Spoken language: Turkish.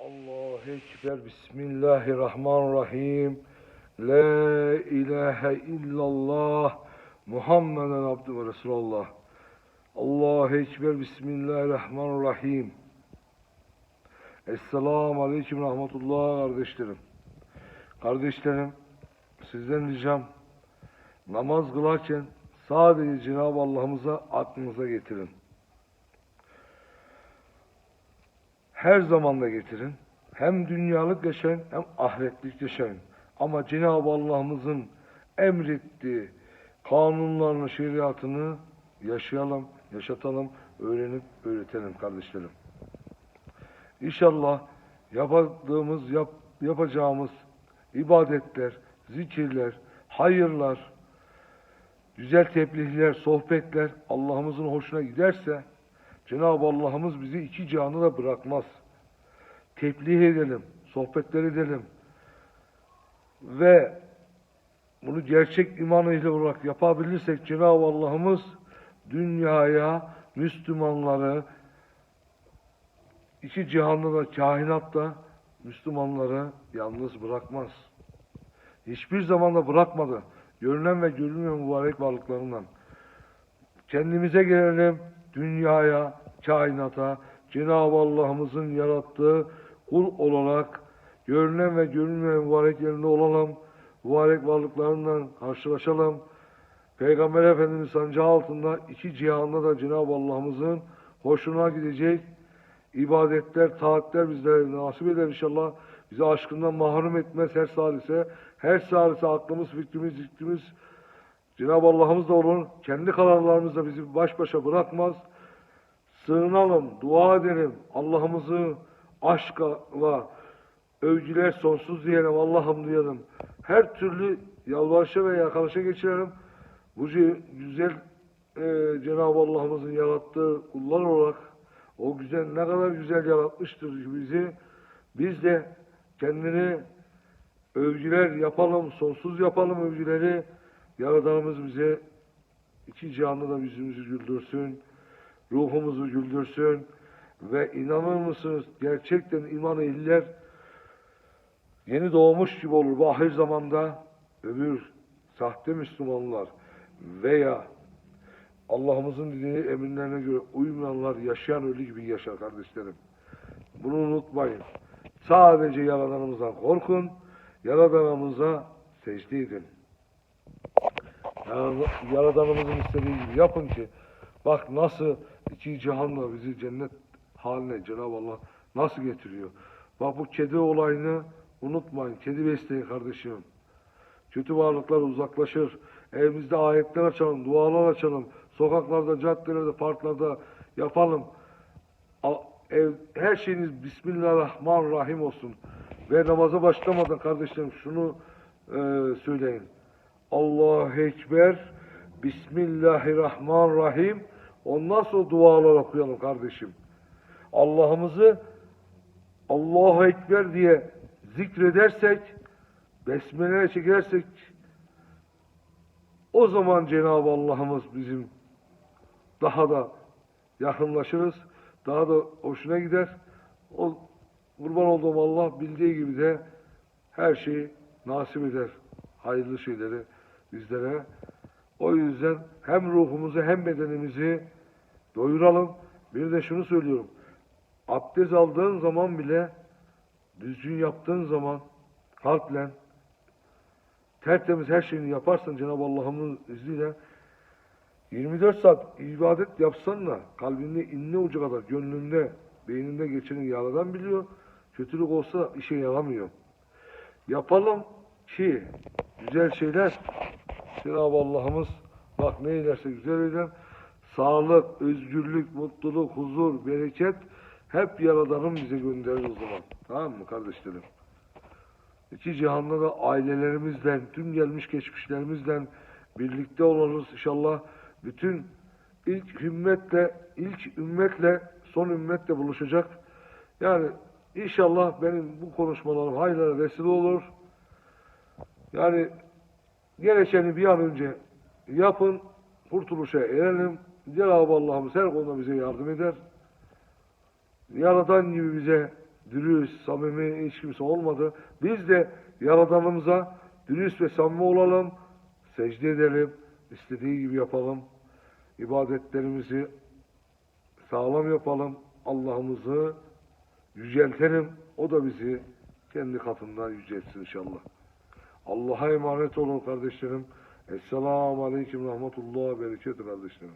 Allahu Ekber, Bismillahirrahmanirrahim. La ilahe illallah, Muhammeden abdü ve Resulallah. Allahu Ekber, Bismillahirrahmanirrahim. Esselamu Aleyküm Rahmetullah kardeşlerim. Kardeşlerim, sizden ricam namaz kılarken sadece Cenab-ı Allah'ımıza aklınıza getirin. Her zaman da getirin. Hem dünyalık yaşayın hem ahiretlik yaşayın. Ama Cenab-ı Allah'ımızın emrettiği kanunlarını, şeriatını yaşayalım, yaşatalım, öğrenip öğretelim kardeşlerim. İnşallah yaptığımız, yap, yapacağımız ibadetler, zikirler, hayırlar, güzel tebliğler, sohbetler Allah'ımızın hoşuna giderse Cenab-ı Allah'ımız bizi iki canı da bırakmaz. Tebliğ edelim, sohbetler edelim. Ve bunu gerçek iman ehli olarak yapabilirsek Cenab-ı Allah'ımız dünyaya, Müslümanları, iki cihanda da, kainatta Müslümanları yalnız bırakmaz. Hiçbir zaman da bırakmadı. Görünen ve görünmeyen mübarek varlıklarından. Kendimize gelelim, dünyaya, kainata, Cenab-ı Allah'ımızın yarattığı kul olarak görünen ve görünmeyen mübarek yerinde olalım. Mübarek varlıklarından karşılaşalım. Peygamber Efendimiz sancağı altında iki cihanda da Cenab-ı Allah'ımızın hoşuna gidecek ibadetler, taatler bizlere nasip eder inşallah. Bizi aşkından mahrum etmez her salise. Her salise aklımız, fikrimiz, zikrimiz Cenab-ı Allah'ımız da olur. Kendi kararlarımızla bizi baş başa bırakmaz. Sığınalım, dua edelim. Allah'ımızı aşkla övgüler sonsuz diyelim. Allah'ım diyelim. Her türlü yalvarışa ve yakarışa geçirelim. Bu güzel e, Cenab-ı Allah'ımızın yarattığı kullar olarak o güzel ne kadar güzel yaratmıştır bizi. Biz de kendini övgüler yapalım, sonsuz yapalım övgüleri. Yaradanımız bize iki canlı da yüzümüzü güldürsün, ruhumuzu güldürsün ve inanır mısınız gerçekten iman ehliler yeni doğmuş gibi olur. Bu ahir zamanda öbür sahte Müslümanlar veya Allah'ımızın dediği emirlerine göre uymayanlar yaşayan ölü gibi yaşar kardeşlerim. Bunu unutmayın. Sadece Yaradanımızdan korkun, Yaradanımıza secde edin. Yar- Yaradanımızın istediği gibi yapın ki bak nasıl iki cihanla bizi cennet haline Cenab-ı Allah nasıl getiriyor. Bak bu kedi olayını unutmayın. Kedi besleyin kardeşim. Kötü varlıklar uzaklaşır. Evimizde ayetler açalım, dualar açalım. Sokaklarda, caddelerde, parklarda yapalım. Ev, her şeyiniz Bismillahirrahmanirrahim olsun. Ve namaza başlamadan kardeşlerim şunu e, söyleyin. Allahu Ekber, Bismillahirrahmanirrahim. Ondan sonra dualar okuyalım kardeşim. Allah'ımızı Allahu Ekber diye zikredersek, besmele çekersek, o zaman Cenab-ı Allah'ımız bizim daha da yakınlaşırız, daha da hoşuna gider. O kurban olduğum Allah bildiği gibi de her şeyi nasip eder. Hayırlı şeyleri bizlere. O yüzden hem ruhumuzu hem bedenimizi doyuralım. Bir de şunu söylüyorum. Abdest aldığın zaman bile düzgün yaptığın zaman kalple tertemiz her şeyini yaparsan Cenab-ı Allah'ın izniyle 24 saat ibadet yapsan da kalbinde inne ucu kadar gönlünde, beyninde geçeni yaradan biliyor. Kötülük olsa işe yaramıyor. Yapalım ki güzel şeyler Cenab-ı Allah'ımız bak ne eylerse güzel eyler. Sağlık, özgürlük, mutluluk, huzur, bereket hep Yaradan'ın bize gönderir o zaman. Tamam mı kardeşlerim? İki cihanda da ailelerimizle, tüm gelmiş geçmişlerimizle birlikte oluruz inşallah. Bütün ilk ümmetle, ilk ümmetle, son ümmetle buluşacak. Yani inşallah benim bu konuşmalarım hayırlara vesile olur. Yani gerekeni bir an önce yapın, kurtuluşa erelim. Cenab-ı Allah'ımız her konuda bize yardım eder. Yaradan gibi bize dürüst, samimi hiç kimse olmadı. Biz de Yaradanımıza dürüst ve samimi olalım, secde edelim, istediği gibi yapalım. İbadetlerimizi sağlam yapalım. Allah'ımızı yüceltelim. O da bizi kendi katında yüceltsin inşallah. Allah'a emanet olun kardeşlerim. Esselamu Aleyküm Rahmetullah Bereketü kardeşlerim.